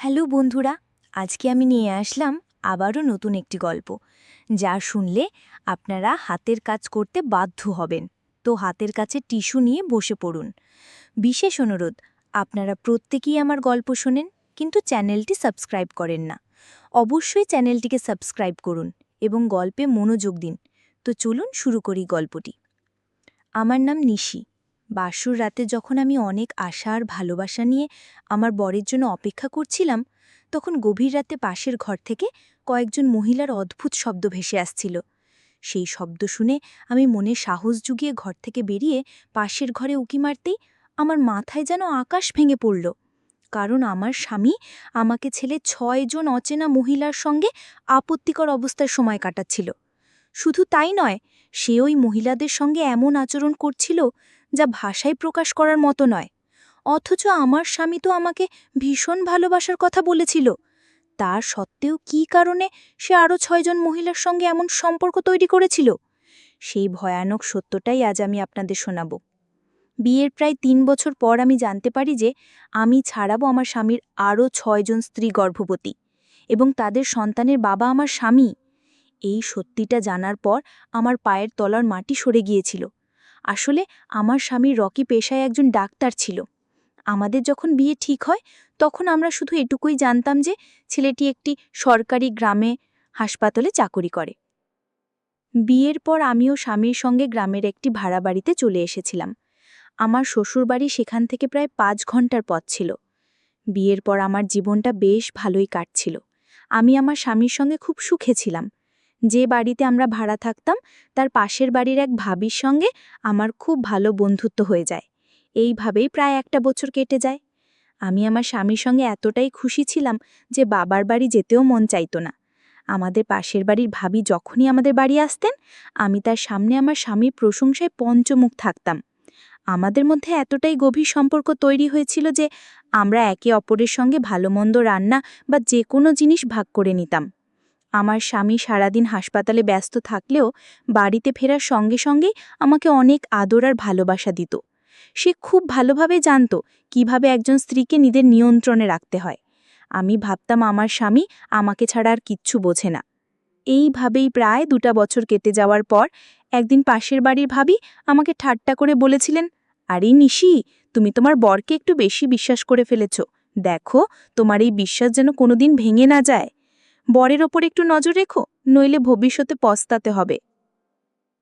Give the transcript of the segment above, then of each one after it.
Hello বন্ধুরা, আজকে আমি নিয়ে আসলাম আবারও নতুন একটি গল্প, যা শুনলে আপনারা হাতের কাজ করতে বাধ্য হবেন। তো হাতের কাছে টিস্যু নিয়ে বসে পড়ুন। বিশেষ অনুরোধ, আপনারা প্রত্যেকেই আমার গল্প শোনেন, কিন্তু চ্যানেলটি সাবস্ক্রাইব করেন না। অবশ্যই চ্যানেলটিকে সাবস্ক্রাইব করুন এবং গল্পে মনোযোগ দিন। তো চলুন শুরু করি গল্পটি। আমার নাম নিশি। বাসুর রাতে যখন আমি অনেক আশা আর ভালোবাসা নিয়ে আমার বরের জন্য অপেক্ষা করছিলাম, তখন গভীর রাতে পাশের ঘর থেকে কয়েকজন মহিলার অদ্ভুত শব্দ ভেসে আসছিল। সেই শব্দ শুনে আমি মনে সাহস জুগিয়ে ঘর থেকে বেরিয়ে পাশের ঘরে উকি মারতেই আমার মাথায় যেন আকাশ ভেঙে পড়ল। কারণ আমার স্বামী আমাকে ছেলে ছয়জন অচেনা মহিলার সঙ্গে আপত্তিকর অবস্থায় সময় কাটাচ্ছিল। শুধু তাই নয়, সে ওই মহিলাদের সঙ্গে এমন আচরণ করছিল যা ভাষায় প্রকাশ করার মতো নয়। অথচ আমার স্বামী তো আমাকে ভীষণ ভালোবাসার কথা বলেছিল। তা সত্ত্বেও কি কারণে সে আরও ছয়জন মহিলার সঙ্গে এমন সম্পর্ক তৈরি করেছিল? সেই ভয়ানক সত্যটাই আজ আমি আপনাদের শোনাব। বিয়ের প্রায় তিন বছর পর আমি জানতে পারি যে আমি ছাড়াবো আমার স্বামীর আরও ছয়জন স্ত্রী গর্ভবতী এবং তাদের সন্তানের বাবা আমার স্বামী। এই সত্যিটা জানার পর আমার পায়ের তলার মাটি সরে গিয়েছিল। আসলে আমার স্বামী রকি পেশায় একজন ডাক্তার ছিল। আমাদের যখন বিয়ে ঠিক হয়, তখন আমরা শুধু এটুকুই জানতাম যে ছেলেটি একটি সরকারি গ্রামে হাসপাতালে চাকরি করে। বিয়ের পর আমিও স্বামীর সঙ্গে গ্রামের একটি ভাড়া বাড়িতে চলে এসেছিলাম। আমার শ্বশুরবাড়ি সেখান থেকে প্রায় পাঁচ ঘণ্টার পথ ছিল। বিয়ের পর আমার জীবনটা বেশ ভালোই কাটছিল। আমি আমার স্বামীর সঙ্গে খুব সুখে ছিলাম। যে বাড়িতে আমরা ভাড়া থাকতাম, তার পাশের বাড়ির এক ভাবির সঙ্গে আমার খুব ভালো বন্ধুত্ব হয়ে যায়। এইভাবেই প্রায় একটা বছর কেটে যায়। আমি আমার স্বামীর সঙ্গে এতটাই খুশি ছিলাম যে বাবার বাড়ি যেতেও মন চাইতো না। আমাদের পাশের বাড়ির ভাবি যখনই আমাদের বাড়ি আসতেন, আমি তার সামনে আমার স্বামীর প্রশংসায় পঞ্চমুখ থাকতাম। আমাদের মধ্যে এতটাই গভীর সম্পর্ক তৈরি হয়েছিল যে আমরা একে অপরের সঙ্গে ভালো মন্দ রান্না বা যে কোনো জিনিস ভাগ করে নিতাম। আমার স্বামী সারাদিন হাসপাতালে ব্যস্ত থাকলেও বাড়িতে ফেরার সঙ্গে সঙ্গে আমাকে অনেক আদর আর ভালোবাসা দিত। সে খুব ভালোভাবে জানত কীভাবে একজন স্ত্রীকে নিজের নিয়ন্ত্রণে রাখতে হয়। আমি ভাবতাম আমার স্বামী আমাকে ছাড়া আর কিচ্ছু বোঝে না। এইভাবেই প্রায় দুটা বছর কেটে যাওয়ার পর একদিন পাশের বাড়ির ভাবি আমাকে ঠাট্টা করে বলেছিলেন, আরে নিশি, তুমি তোমার বরকে একটু বেশি বিশ্বাস করে ফেলেছ। দেখো, তোমার এই বিশ্বাস যেন কোনোদিন ভেঙে না যায়। বরের ওপর একটু নজর রেখো, নইলে ভবিষ্যতে পস্তাতে হবে।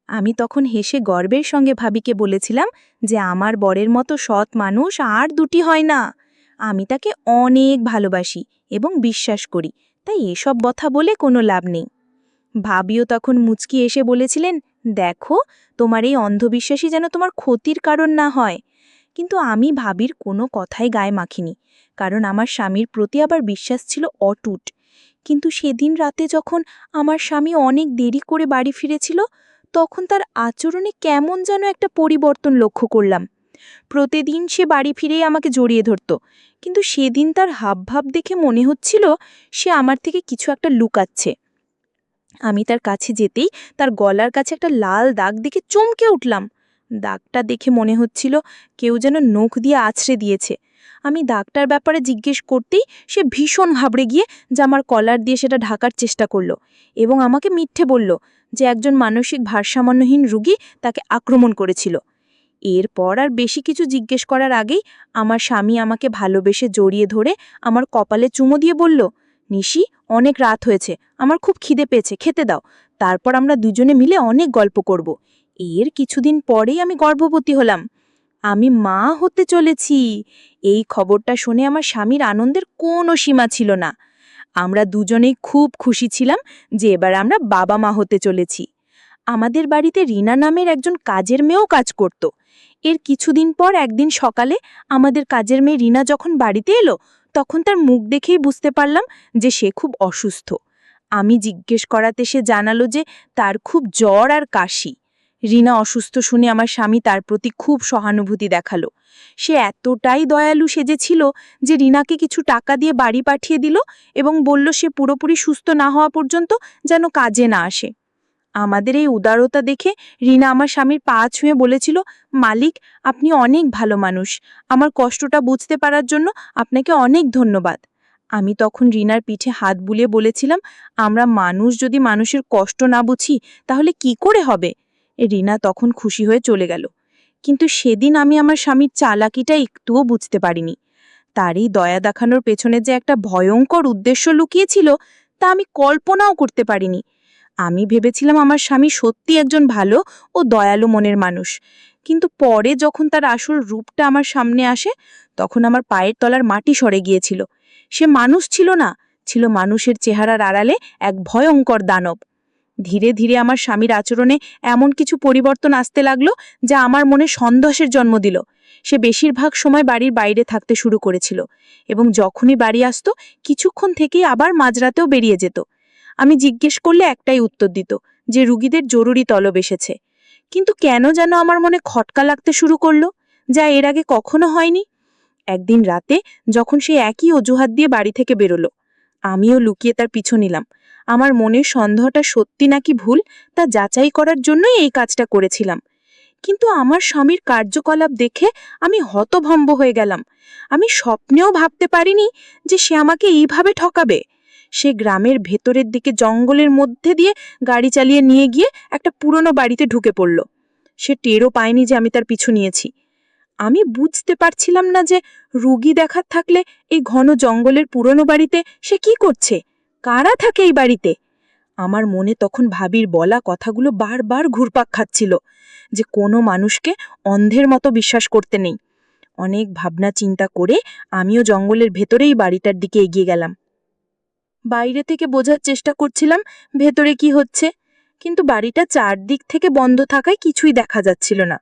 আমি তখন হেসে গর্বের সঙ্গে ভাবিকে বলেছিলাম যে আমার বরের মতো সৎ মানুষ আর দুটি হয় না। আমি তাকে অনেক ভালোবাসি এবং বিশ্বাস করি, তাই এসব কথা বলে কোনো লাভ নেই। ভাবিও তখন মুচকি এসে বলেছিলেন, দেখো, তোমার এই অন্ধবিশ্বাসী যেন তোমার ক্ষতির কারণ না হয়। কিন্তু আমি ভাবির কোনো কথাই গায়ে মাখিনি, কারণ আমার স্বামীর প্রতি আবার বিশ্বাস ছিল অটুট। কিন্তু সেদিন রাতে যখন আমার স্বামী অনেক দেরি করে বাড়ি ফিরেছিল, তখন তার আচরণে কেমন যেন একটা পরিবর্তন লক্ষ্য করলাম। প্রতিদিন সে বাড়ি ফিরেই আমাকে জড়িয়ে ধরত, কিন্তু সেদিন তার হাবভাব দেখে মনে হচ্ছিল সে আমার থেকে কিছু একটা লুকাচ্ছে। আমি তার কাছে যেতেই তার গলার কাছে একটা লাল দাগ দেখে চমকে উঠলাম। দাগটা দেখে মনে হচ্ছিল কেউ যেন নখ দিয়ে আছড়ে দিয়েছে। আমি দাগটার ব্যাপারে জিজ্ঞেস করতেই সে ভীষণ ঘাবড়ে গিয়ে জামার কলার দিয়ে সেটা ঢাকার চেষ্টা করল এবং আমাকে মিথ্যে বলল যে একজন মানসিক ভারসাম্যহীন রুগী তাকে আক্রমণ করেছিল। এরপর আর বেশি কিছু জিজ্ঞেস করার আগেই আমার স্বামী আমাকে ভালোবেসে জড়িয়ে ধরে আমার কপালে চুমো দিয়ে বলল, নিশি, অনেক রাত হয়েছে, আমার খুব খিদে পেয়েছে, খেতে দাও। তারপর আমরা দুজনে মিলে অনেক গল্প করব। এর কিছুদিন পরেই আমি গর্ভবতী হলাম। আমি মা হতে চলেছি। এই খবরটা শুনে আমার স্বামীর আনন্দের কোনো সীমা ছিল না। আমরা দুজনেই খুব খুশি ছিলাম যে এবার আমরা বাবা মা হতে চলেছি। আমাদের বাড়িতে রিনা নামের একজন কাজের মেয়েও কাজ করত। এর কিছুদিন পর একদিন সকালে আমাদের কাজের মেয়ে রিনা যখন বাড়িতে এলো, তখন তার মুখ দেখেই বুঝতে পারলাম যে সে খুব অসুস্থ। আমি জিজ্ঞেস করাতে সে জানালো যে তার খুব জ্বর আর কাশি। রিনা অসুস্থ শুনে আমার স্বামী তার প্রতি খুব সহানুভূতি দেখাল। সে এতটাই দয়ালু সেজেছিল যে রিনাকে কিছু টাকা দিয়ে বাড়ি পাঠিয়ে দিল এবং বলল, সে পুরোপুরি সুস্থ না হওয়া পর্যন্ত যেন কাজে না আসে। আমাদের এই উদারতা দেখে রিনা আমার স্বামীর পা ছুঁয়ে বলেছিল, মালিক, আপনি অনেক ভালো মানুষ। আমার কষ্টটা বুঝতে পারার জন্য আপনাকে অনেক ধন্যবাদ। আমি তখন রিনার পিঠে হাত বুলিয়ে বলেছিলাম, আমরা মানুষ যদি মানুষের কষ্ট না বুঝি, তাহলে কি করে হবে? রিনা তখন খুশি হয়ে চলে গেল। কিন্তু সেদিন আমি আমার স্বামীর চালাকিটা একটুও বুঝতে পারিনি। তারই দয়া দেখানোর পেছনে যে একটা ভয়ঙ্কর উদ্দেশ্য লুকিয়েছিল, তা আমি কল্পনাও করতে পারিনি। আমি ভেবেছিলাম আমার স্বামী সত্যি একজন ভালো ও দয়ালু মনের মানুষ। কিন্তু পরে যখন তার আসল রূপটা আমার সামনে আসে, তখন আমার পায়ের তলার মাটি সরে গিয়েছিল। সে মানুষ ছিল না, ছিল মানুষের চেহারার আড়ালে এক ভয়ঙ্কর দানব। ধীরে ধীরে আমার স্বামীর আচরণে এমন কিছু পরিবর্তন আসতে লাগল যা আমার মনে সন্দেহের জন্ম দিল। সে বেশিরভাগ সময় বাড়ির বাইরে থাকতে শুরু করেছিল এবং যখনই বাড়ি আসত, কিছুক্ষণ থেকেই আবার মাঝরাতেও বেরিয়ে যেত। আমি জিজ্ঞেস করলে একটাই উত্তর দিত, যে রুগীদের জরুরি তলব এসেছে। কিন্তু কেন যেন আমার মনে খটকা লাগতে শুরু করল, যা এর আগে কখনো হয়নি। একদিন রাতে যখন সে একই অজুহাত দিয়ে বাড়ি থেকে বেরোলো, আমিও লুকিয়ে তার পিছু নিলাম। আমার মনের সন্দেহটা সত্যি নাকি ভুল তা যাচাই করার জন্যই এই কাজটা করেছিলাম। কিন্তু আমার স্বামীর কার্যকলাপ দেখে আমি হতভম্ব হয়ে গেলাম। আমি স্বপ্নেও ভাবতে পারিনি যে সে আমাকে এইভাবে ঠকাবে। সে গ্রামের ভেতরের দিকে জঙ্গলের মধ্যে দিয়ে গাড়ি চালিয়ে নিয়ে গিয়ে একটা পুরনো বাড়িতে ঢুকে পড়ল। সে টেরও পায়নি যে আমি তার পিছু নিয়েছি। আমি বুঝতে পারছিলাম না যে রুগী দেখার থাকলে এই ঘন জঙ্গলের পুরনো বাড়িতে সে কি করছে। কারা থাকে এই বাড়িতে? আমার মনে তখন ভাবির বলা কথাগুলো বারবার ঘুরপাক খাচ্ছিল যে কোনো মানুষকে অন্ধের মতো বিশ্বাস করতে নেই। অনেক ভাবনা চিন্তা করে আমিও জঙ্গলের ভেতরেই বাড়িটার দিকে এগিয়ে গেলাম। বাইরে থেকে বোঝার চেষ্টা করছিলাম ভেতরে কি হচ্ছে, কিন্তু বাড়িটা চারদিক থেকে বন্ধ থাকায় কিছুই দেখা যাচ্ছিল না।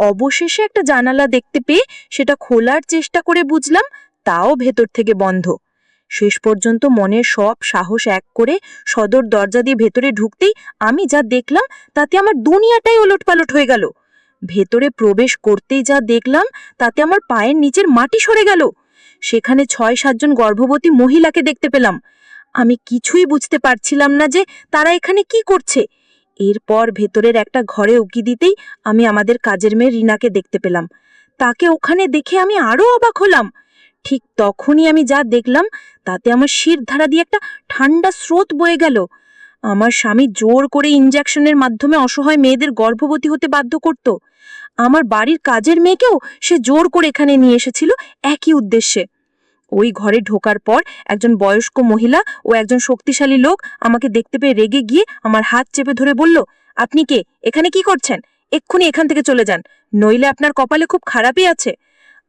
অবশেষে একটা জানালা দেখতে পেয়ে সেটা খোলার চেষ্টা করে বুঝলাম তাও ভেতর থেকে বন্ধ। শেষ পর্যন্ত মনের সব সাহস এক করে সদর দরজা দিয়ে ভেতরে ঢুকতেই আমি যা দেখলাম, তাতে আমার দুনিয়াটাই ওলটপালট হয়ে গেল। ভেতরে প্রবেশ করতেই যা দেখলাম, তাতে আমার পায়ের নিচের মাটি সরে গেল। সেখানে ছয় সাতজন গর্ভবতী মহিলাকে দেখতে পেলাম। আমি কিছুই বুঝতে পারছিলাম না যে তারা এখানে কি করছে। এরপর ভেতরের একটা ঘরে উকি দিতেই আমি আমাদের কাজের মেয়ে রিনাকে দেখতে পেলাম। তাকে ওখানে দেখে আমি আরও অবাক হলাম। ঠিক তখনই আমি যা দেখলাম, তাতে আমার শির ধারা দিয়ে একটা ঠান্ডা স্রোত বয়ে গেল। আমার স্বামী জোর করে ইঞ্জেকশনের মাধ্যমে অসহায় মেয়েদের গর্ভবতী হতে বাধ্য করত। আমার বাড়ির কাজের মেয়েকেও সে জোর করে এখানে নিয়ে এসেছিল একই উদ্দেশ্যে। ওই ঘরে ঢোকার পর একজন বয়স্ক মহিলা ও একজন শক্তিশালী লোক আমাকে দেখতে পেয়ে রেগে গিয়ে আমার হাত চেপে ধরে বলল, আপনি কে? এখানে কি করছেন? এক্ষুনি এখান থেকে চলে যান। নইলে আপনার কপালে খুব খারাপই আছে।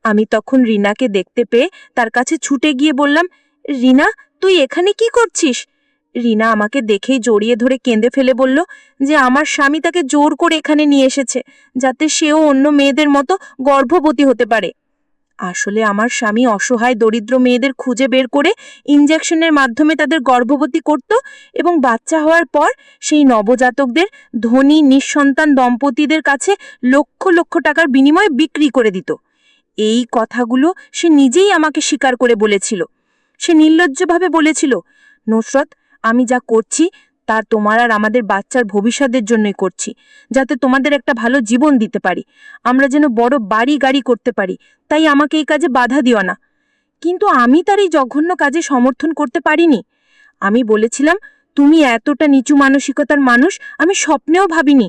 আমি তখন রিনাকে দেখতে পেয়ে তার কাছে ছুটে গিয়ে বললাম, রিনা, তুই এখানে কি করছিস? রিনা আমাকে দেখেই জড়িয়ে ধরে কেঁদে ফেলে বলল যে আমার স্বামী তাকে জোর করে এখানে নিয়ে এসেছে, যাতে সেও অন্য মেয়েদের মতো গর্ভবতী হতে পারে। আসলে আমার স্বামী অসহায় দরিদ্র মেয়েদের খুঁজে বের করে ইঞ্জেকশনের মাধ্যমে তাদের গর্ভবতী করত এবং বাচ্চা হওয়ার পর সেই নবজাতকদের ধনী, নিঃসন্তান দম্পতিদের কাছে লক্ষ লক্ষ টাকার বিনিময়ে বিক্রি করে দিত। এই কথাগুলো সে নিজেই আমাকে স্বীকার করে বলেছিল। সে নির্লজ্জভাবে বলেছিল, নুসরত, আমি যা করছি তা তোমার আর আমাদের বাচ্চার ভবিষ্যতের জন্যই করছি, যাতে তোমাদের একটা ভালো জীবন দিতে পারি। আমরা যেন বড় বাড়ি গাড়ি করতে পারি, তাই আমাকে এই কাজে বাধা দিও না। কিন্তু আমি তার এই জঘন্য কাজে সমর্থন করতে পারিনি। আমি বলেছিলাম, তুমি এতটা নিচু মানসিকতার মানুষ, আমি স্বপ্নেও ভাবিনি।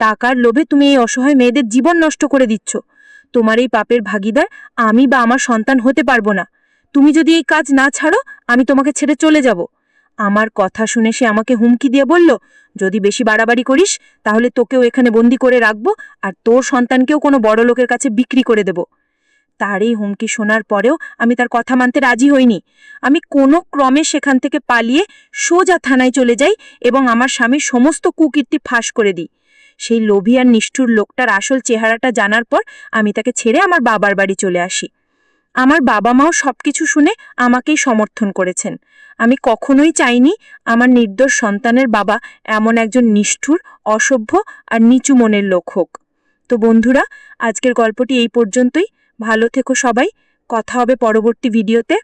টাকার লোভে তুমি এই অসহায় মেয়েদের জীবন নষ্ট করে দিচ্ছ। তোমার এই পাপের ভাগিদার আমি বা আমার সন্তান হতে পারব না। তুমি যদি এই কাজ না ছাড়ো, আমি তোমাকে ছেড়ে চলে যাব। আমার কথা শুনে সে আমাকে হুমকি দিয়ে বলল, যদি বেশি বাড়াবাড়ি করিস, তাহলে তোকেও এখানে বন্দি করে রাখব আর তোর সন্তানকেও কোনো বড় লোকের কাছে বিক্রি করে দেব। তার এই হুমকি শোনার পরেও আমি তার কথা মানতে রাজি হইনি। আমি কোনো ক্রমে সেখান থেকে পালিয়ে সোজা থানায় চলে যাই এবং আমার স্বামীর সমস্ত কুকীর্তি ফাঁস করে দিই। সেই লোভী আর নিষ্ঠুর লোকটার আসল চেহারাটা জানার পর আমি তাকে ছেড়ে আমার বাবার বাড়ি চলে আসি। আমার বাবা মাও সব কিছু শুনে আমাকেই সমর্থন করেছেন। আমি কখনোই চাইনি আমার নির্দোষ সন্তানের বাবা এমন একজন নিষ্ঠুর, অসভ্য আর নিচু মনের লোক হোক। তো বন্ধুরা, আজকের গল্পটি এই পর্যন্তই। ভালো থেকো সবাই। কথা হবে পরবর্তী ভিডিওতে।